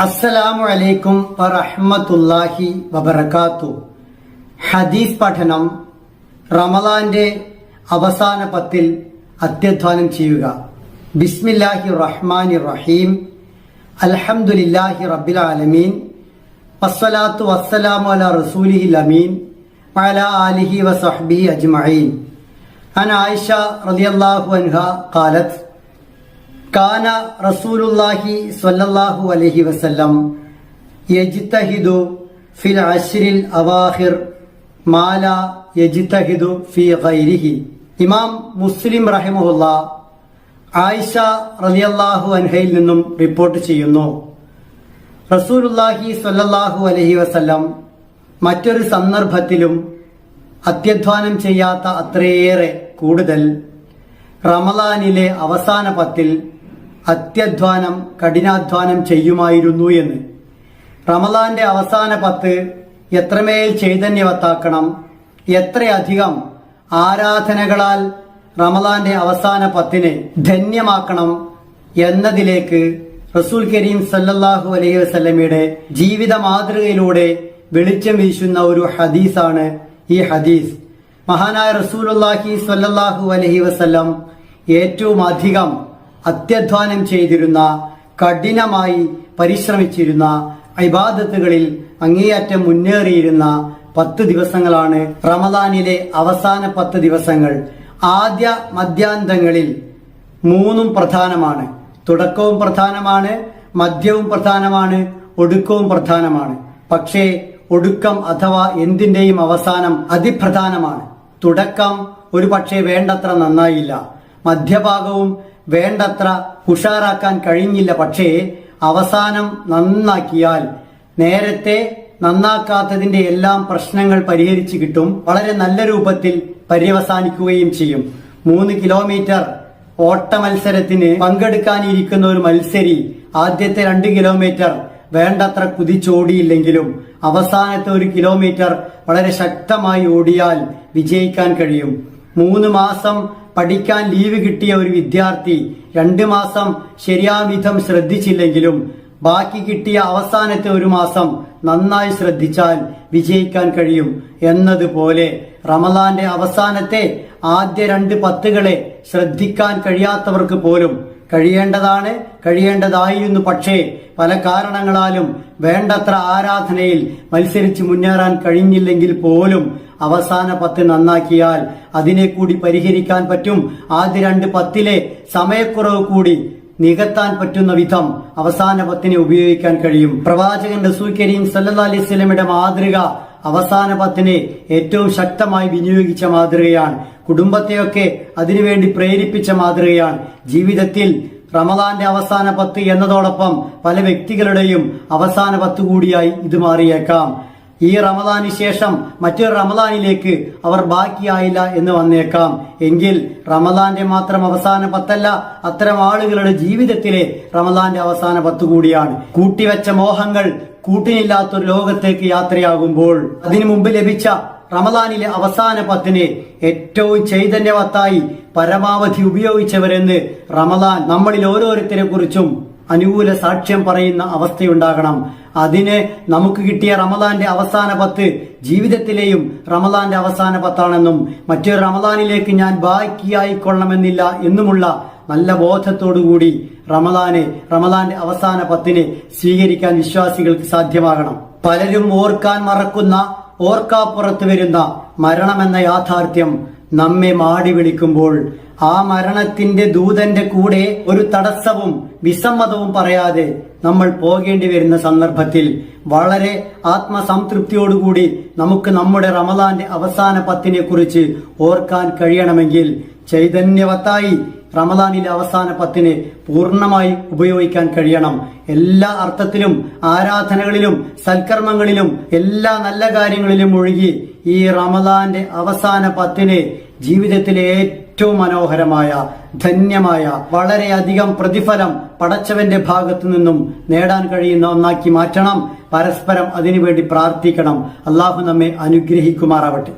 അസ്സലാമു അലൈക്കും വറഹ്മത്തുള്ളാഹി വബറകാത്തു. ഹദീസ് പഠനം റമലാന്റെ അവസാന പത്തിൽ അത്യധ്വാനം ചെയ്യുക. ബിസ്മില്ലാഹി റഹ്മാനി റഹീം. അൽഹംദുലില്ലാഹി റബ്ബിൽ ആലമീൻ. വസ്സലാത്തു വസ്സലാമു അല റസൂലിഹി അമീൻ. വഅലാ ആലിഹി വസഹ്ബിഹി അജ്മഈൻ. അൻ ആയിഷ റളിയല്ലാഹു അൻഹ ഖാലത്ത് കാന റസൂലുല്ലാഹി സ്വല്ലല്ലാഹു അലൈഹി വസല്ലം യജ്തഹിദു ഫിൽ അശ്രിൽ അവാഹിർ മാല യജ്തഹിദു ഫി ഗൈരിഹി. ഇമാം മുസ്ലിം റഹിമഹുല്ല ആയിഷ റലിയല്ലാഹു അൻഹയിൽ നിന്നും റിപ്പോർട്ട് ചെയ്യുന്നു. റസൂലുല്ലാഹി സ്വല്ലല്ലാഹു അലൈഹി വസല്ലം മറ്റൊരു സന്ദർഭത്തിലും അത്യധ്വാനം ചെയ്യാത്ത അത്രയേറെ കൂടുതൽ റമലാനിലെ അവസാന പത്തിൽ അത്യധ്വാനം കഠിനാധ്വാനം ചെയ്യുമായിരുന്നു എന്ന്. റമലാന്റെ അവസാന പത്ത് എത്രമേൽ ചൈതന്യവത്താക്കണം എത്രയധികം ആരാധനകളാൽ റമലാന്റെ അവസാന പത്തിനെ ധന്യമാക്കണം എന്നതിലേക്ക് റസൂൽ കരീം സല്ലല്ലാഹു അലൈഹി വസല്ലമയുടെ ജീവിത മാതൃകയിലൂടെ വെളിച്ചം വീശുന്ന ഒരു ഹദീസാണ് ഈ ഹദീസ്. മഹാനായ റസൂലുല്ലാഹി സ്വല്ലല്ലാഹു അലൈഹി വസല്ലം ഏറ്റവും അധികം അത്യധ്വാനം ചെയ്തിരുന്ന കഠിനമായി പരിശ്രമിച്ചിരുന്ന ഇബാദത്തുകളിൽ അങ്ങേയറ്റം മുന്നേറിയിരുന്ന പത്ത് ദിവസങ്ങളാണ് റമദാനിലെ അവസാന പത്ത് ദിവസങ്ങൾ. ആദ്യ മധ്യാന്തങ്ങളിൽ മൂന്നും പ്രധാനമാണ്. തുടക്കവും പ്രധാനമാണ് മധ്യവും പ്രധാനമാണ് ഒടുക്കവും പ്രധാനമാണ്. പക്ഷേ ഒടുക്കം അഥവാ എന്തിന്റെയും അവസാനം അതിപ്രധാനമാണ്. തുടക്കം ഒരു പക്ഷേ വേണ്ടത്ര നന്നായില്ല. മധ്യഭാഗവും വേണ്ടത്ര ഉഷാറാക്കാൻ കഴിഞ്ഞില്ല. പക്ഷേ അവസാനം നന്നാക്കിയാൽ നേരത്തെ നന്നാക്കാത്തതിന്റെ എല്ലാം പ്രശ്നങ്ങൾ പരിഹരിച്ചു കിട്ടും. വളരെ നല്ല രൂപത്തിൽ പര്യവസാനിക്കുകയും ചെയ്യും. മൂന്ന് കിലോമീറ്റർ ഓട്ട മത്സരത്തിന് പങ്കെടുക്കാനിരിക്കുന്ന ഒരു മത്സരി ആദ്യത്തെ രണ്ട് കിലോമീറ്റർ വേണ്ടത്ര കുതിച്ചോടിയില്ലെങ്കിലും അവസാനത്തെ ഒരു കിലോമീറ്റർ വളരെ ശക്തമായി ഓടിയാൽ വിജയിക്കാൻ കഴിയും. മൂന്ന് മാസം പഠിക്കാൻ ലീവ് കിട്ടിയ ഒരു വിദ്യാർത്ഥി രണ്ട് മാസം ശരിയാവിധം ശ്രദ്ധിച്ചില്ലെങ്കിലും ബാക്കി കിട്ടിയ അവസാനത്തെ ഒരു മാസം നന്നായി ശ്രദ്ധിച്ചാൽ വിജയിക്കാൻ കഴിയും എന്നതുപോലെ റമലാന്റെ അവസാനത്തെ ആദ്യ രണ്ട് പത്തുകളെ ശ്രദ്ധിക്കാൻ കഴിയാത്തവർക്ക് പോലും കഴിയേണ്ടതാണ് കഴിയേണ്ടതായിരുന്നു. പക്ഷേ പല കാരണങ്ങളാലും വേണ്ടത്ര ആരാധനയിൽ മത്സരിച്ച് മുന്നേറാൻ കഴിഞ്ഞില്ലെങ്കിൽ പോലും അവസാന പത്ത് നന്നാക്കിയാൽ അതിനെ കൂടി പരിഹരിക്കാൻ പറ്റും. ആദ്യ രണ്ട് പത്തിലെ സമയക്കുറവ് കൂടി നികത്താൻ പറ്റുന്ന വിധം അവസാന പത്തിനെ ഉപയോഗിക്കാൻ കഴിയും. പ്രവാചകൻ റസൂൽ കരീം സല്ലാ അലൈഹി സ്വലമിയുടെ മാതൃക അവസാന പത്തിനെ ഏറ്റവും ശക്തമായി വിനിയോഗിച്ച മാതൃകയാണ്. കുടുംബത്തെയൊക്കെ അതിനുവേണ്ടി പ്രേരിപ്പിച്ച മാതൃകയാണ്. ജീവിതത്തിൽ റമദാന്റെ അവസാന പത്ത് എന്നതോടൊപ്പം പല വ്യക്തികളുടെയും അവസാന പത്ത് കൂടിയായി ഇത് മാറിയേക്കാം. ഈ റമദാന് ശേഷം മറ്റൊരു റമദാനിലേക്ക് അവർ ബാക്കിയായില്ല എന്ന് വന്നേക്കാം. എങ്കിൽ റമദാന്റെ മാത്രം അവസാന പത്തല്ല അത്തരം ആളുകളുടെ ജീവിതത്തിലെ റമദാന്റെ അവസാന പത്ത് കൂടിയാണ്. കൂട്ടിവെച്ച മോഹങ്ങൾ കൂട്ടിനില്ലാത്തൊരു ലോകത്തേക്ക് യാത്രയാകുമ്പോൾ അതിനു മുമ്പ് ലഭിച്ച റമദാനിലെ അവസാന പത്തിനെ ഏറ്റവും ചൈതന്യവത്തായി പരമാവധി ഉപയോഗിച്ചവരെന്ന് റമദാൻ നമ്മളിൽ ഓരോരുത്തരെ കുറിച്ചും അനുകൂല സാക്ഷ്യം പറയുന്ന അവസ്ഥയുണ്ടാകണം. അതിന് നമുക്ക് കിട്ടിയ റമദാന്റെ അവസാന പത്ത് ജീവിതത്തിലെയും റമദാന്റെ അവസാന പത്താണെന്നും മറ്റൊരു റമദാനിലേക്ക് ഞാൻ ബാക്കിയായിക്കൊള്ളണമെന്നില്ല എന്നുമുള്ള നല്ല ബോധത്തോടുകൂടി റമദാനെ റമദാന്റെ അവസാന പത്തിനെ സ്വീകരിക്കാൻ വിശ്വാസികൾക്ക് സാധ്യമാകണം. പലരും ഓർക്കാൻ മറക്കുന്ന ഓർക്കാപ്പുറത്ത് വരുന്ന മരണമെന്ന യാഥാർത്ഥ്യം നമ്മെ മാടി വിളിക്കുമ്പോൾ ആ മരണത്തിന്റെ ദൂതന്റെ കൂടെ ഒരു തടസ്സവും വിസമ്മതവും പറയാതെ നമ്മൾ പോകേണ്ടി വരുന്ന സന്ദർഭത്തിൽ വളരെ ആത്മസംതൃപ്തിയോടുകൂടി നമുക്ക് നമ്മുടെ റമദാന്റെ അവസാന പത്തിനെ കുറിച്ച് ഓർക്കാൻ കഴിയണമെങ്കിൽ ചൈതന്യവത്തായി റമദാനിലെ അവസാന പത്തിന് പൂർണമായി ഉപയോഗിക്കാൻ കഴിയണം. എല്ലാ അർത്ഥത്തിലും ആരാധനകളിലും സൽക്കർമ്മങ്ങളിലും എല്ലാ നല്ല കാര്യങ്ങളിലും ഒഴുകി ഈ റമദാന്റെ അവസാന പത്തിന് ജീവിതത്തിലെ ഏറ്റവും മനോഹരമായ ധന്യമായ വളരെയധികം പ്രതിഫലം പടച്ചവന്റെ ഭാഗത്തു നിന്നും നേടാൻ കഴിയുന്ന ഒന്നാക്കി മാറ്റണം. പരസ്പരം അതിനുവേണ്ടി പ്രാർത്ഥിക്കണം. അള്ളാഹു നമ്മെ അനുഗ്രഹിക്കുമാറാവട്ടെ.